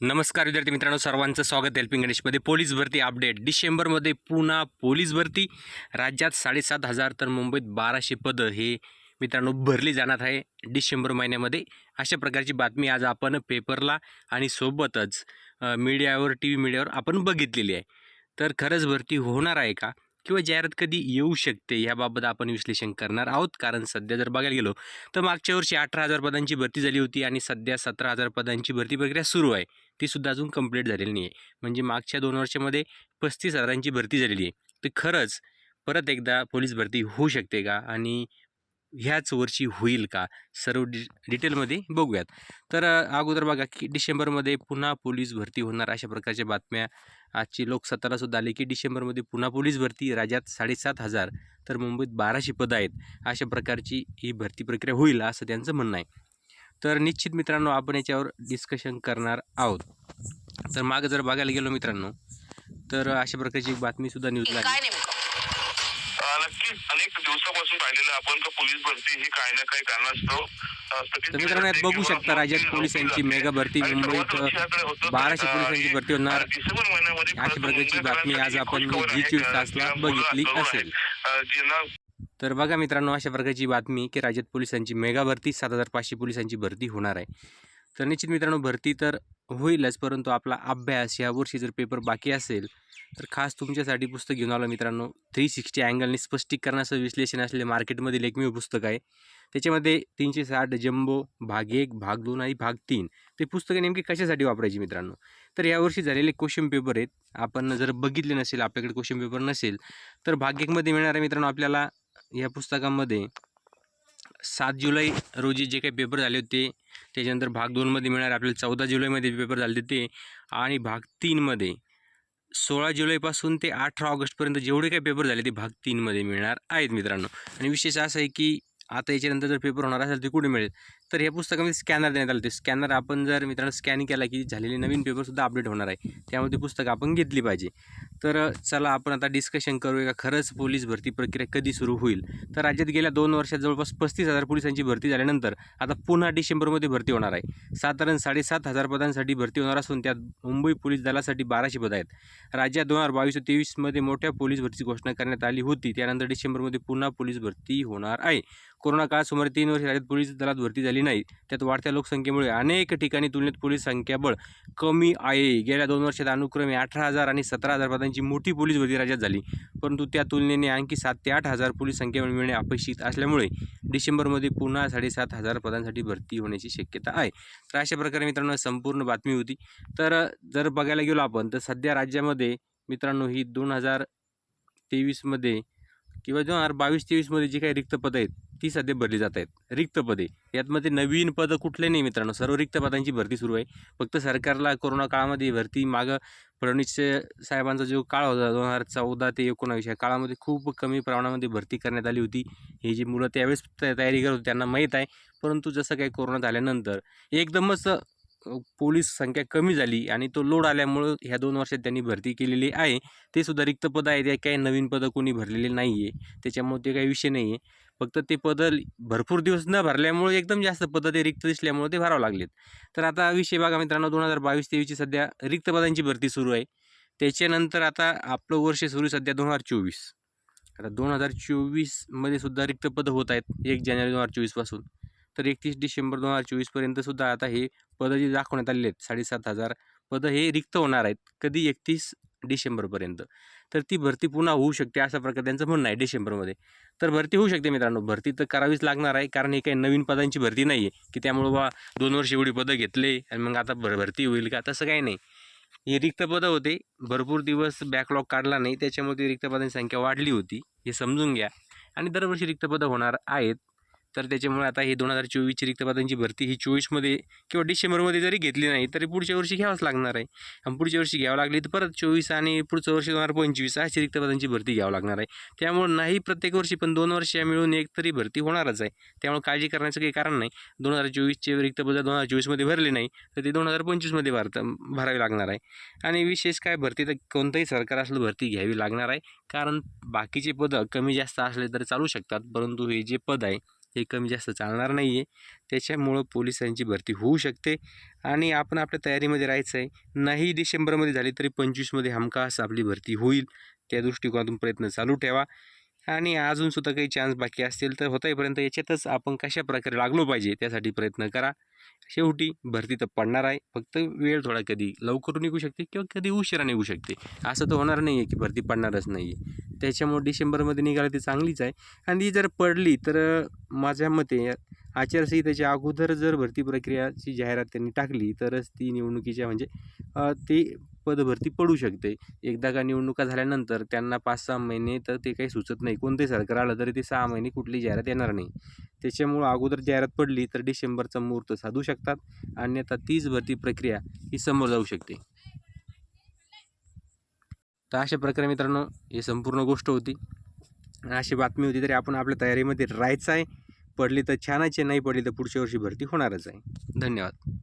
नमस्कार विद्यार्थी मित्रांनो सर्वांचं स्वागत हेल्पिंग गणेशमध्ये पोलीस भरती अपडेट. डिसेंबरमध्ये पुन्हा पोलीस भरती. राज्यात साडेसात हजार तर मुंबईत बाराशे पदं हे मित्रांनो भरली जाणार आहे डिसेंबर महिन्यामध्ये. अशा प्रकारची बातमी आज आपण पेपरला आणि सोबतच मीडियावर टी व्ही मीडियावर आपण बघितलेली आहे. तर खरंच भरती होणार आहे का? किंवा जाहिरात कधी येऊ शकते याबाबत आपण विश्लेषण करणार आहोत. कारण सध्या जर बघायला गेलो तर मागच्या वर्षी अठरा हजार पदांची भरती झाली होती आणि सध्या सतरा हजार पदांची भरती प्रक्रिया सुरू आहे. ती सुद्धा अजून कंप्लीट झालेली नाही आहे म्हणजे मागच्या दोन वर्षामध्ये पस्तीस हजारांची भरती झालेली आहे. तर खरंच परत एकदा पोलीस भरती होऊ शकते का? आणि ह्याच वर्षी होईल का? सर्व डि डिटेलमध्ये बघूयात. तर अगोदर बघा की डिसेंबरमध्ये पुन्हा पोलीस भरती होणार अशा प्रकारच्या बातम्या. आजची लोकसत्ताला सुद्धा आली की डिसेंबरमध्ये पुन्हा पोलीस भरती राज्यात साडेसात हजार तर मुंबईत बाराशे पदं आहेत. अशा प्रकारची ही भरती प्रक्रिया होईल असं त्यांचं म्हणणं आहे. तर निश्चित मित्रांनो आपण याच्यावर डिस्कशन करणार आहोत. तर मागं जर बघायला गेलो मित्रांनो तर अशा प्रकारची एक बातमीसुद्धा न्यूजला आली काय नेमकं अं, नक्कीच अनेक दिवसापासून पाहिलेलं आपण का पोलीस भरती ही काही ना काही कारणास्तव बघू शकता राज्यात पोलिसांची मेगा. भरती मुंबईत बाराशे पोलिसांची भरती होणार. अशा प्रकारची बातमी आज आपण जी चोवीस? तासला बघितली असेल. तर बघा मित्रांनो अशा प्रकारची बातमी की राज्यात पोलिसांची मेगा भरती सात हजार पाचशे पोलिसांची भरती होणार आहे. तर निश्चित मित्रांनो भरती तर होईलच परंतु आपला अभ्यास या वर्षी जर पेपर बाकी असेल तर खास तुमच्यासाठी पुस्तक घेऊन आलो मित्रांनो. थ्री सिक्स्टी अँगलने स्पष्टीकरणाचं विश्लेषण असलेले मार्केटमधील एकमेव पुस्तक आहे. त्याच्यामध्ये तीनशे साठ जम्बो भाग एक भाग दोन आणि भाग तीन. ते पुस्तकं नेमकी कशासाठी वापरायची मित्रांनो? तर यावर्षी झालेले क्वेश्चन पेपर आहेत. आपण जर बघितले नसेल आपल्याकडे क्वेश्चन पेपर नसेल तर भाग एकमध्ये मिळणार आहे मित्रांनो आपल्याला या पुस्तकामध्ये. सात जुलै रोजी जे काही पेपर झाले होते त्याच्यानंतर भाग दोनमध्ये मिळणार आपल्याला चौदा जुलैमध्ये पेपर झाले होते. आणि भाग तीनमध्ये सोळा जुलैपासून ते अठरा ऑगस्टपर्यंत जेवढे काही पेपर झाले ते भाग तीनमध्ये मिळणार आहेत मित्रांनो. आणि विशेष असं आहे की आता याच्यानंतर जर पेपर होणार असेल ते कुठे मिळेल? तर या पुस्तकामध्ये स्कॅनर देण्यात आलं ते स्कॅनर आपण जर मित्रांनो स्कॅन केला की झालेले नवीन पेपरसुद्धा अपडेट होणार आहे. त्यामुळे ती पुस्तकं आपण घेतली पाहिजे. तर चला आपण आता डिस्कशन करूया का? खरंच पोलीस भरती प्रक्रिया कधी सुरू होईल? तर राज्यात गेल्या दोन वर्षात जवळपास पस्तीस हजार पोलिसांची भरती झाल्यानंतर आता पुन्हा डिसेंबरमध्ये भरती होणार आहे. साधारण साडेसात हजार पदांसाठी भरती होणार असून त्यात मुंबई पोलीस दलासाठी बाराशे पदं आहेत. राज्यात दोन हजार बावीस तेवीसमध्ये मोठ्या पोलीस भरतीची घोषणा करण्यात आली होती. त्यानंतर डिसेंबरमध्ये पुन्हा पोलीस भरती होणार आहे. कोरोना काळात सुमारे तीन वर्ष राज्यात पोलीस दलात भरती झाली नाही त्यात वाढत्या लोकसंख्येमुळे अनेक ठिकाणी तुलनेत पोलीस संख्याबळ कमी आहे. गेल्या दोन वर्षात अनुक्रमे अठरा हजार आणि सतरा हजार पदांची मोठी पोलीस भरती राज्यात झाली. परंतु त्या तुलनेने आणखी सात ते आठ हजार पोलीस संख्या मिळणे अपेक्षित असल्यामुळे डिसेंबरमध्ये पुन्हा साडेसात हजार पदांसाठी भरती होण्याची शक्यता आहे. तर अशा प्रकारे मित्रांनो संपूर्ण बातमी होती. तर जर बघायला गेलो आपण तर सध्या राज्यामध्ये मित्रांनो ही दोन हजार तेवीसमध्ये किंवा दोन हजार बावीस तेवीसमध्ये जी काही रिक्त पदं आहेत ती सध्या भरली जात आहेत. रिक्त पदे. यातमध्ये नवीन पदं कुठले नाही मित्रांनो. सर्व रिक्त पदांची भरती सुरू आहे. फक्त सरकारला कोरोना काळामध्ये भरती मागं फडणवीस साहेबांचा जो काळ होता दोन हजार चौदा ते एकोणावीस या काळामध्ये खूप कमी प्रमाणामध्ये भरती करण्यात आली होती. ही जी मुलं त्यावेळेस तयारी करत होती त्यांना माहीत आहे. परंतु जसं काही कोरोना झाल्यानंतर एकदमच पोलीस संख्या कमी झाली आणि तो लोड आल्यामुळं ह्या दोन वर्षात त्यांनी भरती केलेली आहे. ते सुद्धा रिक्त पदं आहेत या काही नवीन पदं कोणी भरलेले नाही आहे त्याच्यामुळे ते काही विषय नाही आहे फक्त ते पदं भरपूर दिवस न भरल्यामुळे एकदम जास्त पदं ते रिक्त दिसल्यामुळे ते भरावं लागलेत. तर आता विषय बघा मित्रांनो दोन हजार बावीस तेवीसची सध्या रिक्त पदांची भरती सुरू आहे. त्याच्यानंतर आता आपलं वर्ष सुरू आहे सध्या दोन हजार चोवीस. आता दोन हजार चोवीसमध्ये सुद्धा रिक्त पदं होत आहेत एक जानेवारी दोन हजार चोवीसपासून तर एकतीस डिसेंबर दोन हजार चोवीसपर्यंत सुद्धा आता हे पदं जी दाखवण्यात आलेली आहेत साडेसात हजार पदं हे रिक्त होणार आहेत कधी? एकतीस डिसेंबरपर्यंत तर ती भरती पुन्हा होऊ शकते अशा प्रकारे त्यांचं म्हणणं आहे डिसेंबरमध्ये. तर भरती होऊ शकते मित्रांनो भरती तर करावीच लागणार आहे कारण हे काही नवीन पदांची भरती नाही आहे की त्यामुळं बा दोन वर्ष एवढी पदं घेतले आणि मग आता भर भरती होईल का? तसं काही नाही. हे रिक्त पदं होते भरपूर दिवस बॅकलॉग काढला नाही त्याच्यामुळे रिक्त पदांची संख्या वाढली होती हे समजून घ्या. आणि दरवर्षी रिक्त पदं होणार आहेत तर त्याच्यामुळे आता हे दोन हजार चोवीसची रिक्त पदांची भरती ही चोवीसमध्ये किंवा डिसेंबरमध्ये जरी घेतली नाही तरी पुढच्या वर्षी घ्यावंच लागणार आहे. आणि पुढच्या वर्षी घ्यावं लागली तर परत चोवीस आणि पुढचं वर्षी दोन हजार पंचवीस अशी रिक्त पदांची भरती घ्यावं लागणार आहे. त्यामुळे नाही प्रत्येक वर्षी पण दोन वर्ष मिळून एक तरी भरती होणारच आहे. त्यामुळे काळजी करण्याचं काही कारण नाही. दोन हजार चोवीसचे रिक्त पद दोन हजार चोवीसमध्ये भरले नाही तर ते दोन हजार पंचवीसमध्ये भरत भरावे लागणार आहे. आणि विशेष काय भरती तर कोणतंही सरकार असलं भरती घ्यावी लागणार आहे. कारण बाकीचे पदं कमी जास्त असले तर चालू शकतात परंतु हे जे पद आहे हे कमी जास्त चालणार नाही आहे त्याच्यामुळं पोलिसांची भरती होऊ शकते. आणि आपण आपल्या तयारीमध्ये राहायचं आहे नाही डिसेंबरमध्ये झाली तरी पंचवीसमध्ये हमखास आपली भरती होईल. त्या दृष्टिकोनातून प्रयत्न चालू ठेवा. आणि अजूनसुद्धा काही चान्स बाकी असतील तर होतापर्यंत याच्यातच आपण कशा प्रकारे लागलो पाहिजे त्यासाठी प्रयत्न करा. शेवटी भरती तर पडणार आहे. फक्त वेळ थोडा कधी लवकर निघू शकते किंवा कधी उशिरा निघू शकते. असं तर होणार नाही आहे की भरती पडणारच नाही आहे त्याच्यामुळे डिसेंबरमध्ये निघालं ती चांगलीच आहे. आणि ती जर पडली तर माझ्या मते आचारसंहितेच्या अगोदर जर भरती प्रक्रियाची जाहिरात त्यांनी टाकली तरच ती निवडणुकीच्या म्हणजे ती पदभरती पडू शकते. एकदा का निवडणुका झाल्यानंतर त्यांना पाच सहा महिने तर ते काही सुचत नाही. कोणतेही सरकार आलं तरी ते सहा महिने कुठली जाहिरात येणार नाही. त्याच्यामुळं अगोदर जाहिरात पडली तर डिसेंबरचा मुहूर्त साधू शकतात. अन्यथा तीच भरती प्रक्रिया ही समोर जाऊ शकते. तर अशा प्रकारे मित्रांनो ही संपूर्ण गोष्ट होती. अशी बातमी होती तरी आपण आपल्या तयारीमध्ये राहायचं आहे. पडली तर छानच आहे नाही पडली तर पुढच्या वर्षी भरती होणारच आहे. धन्यवाद.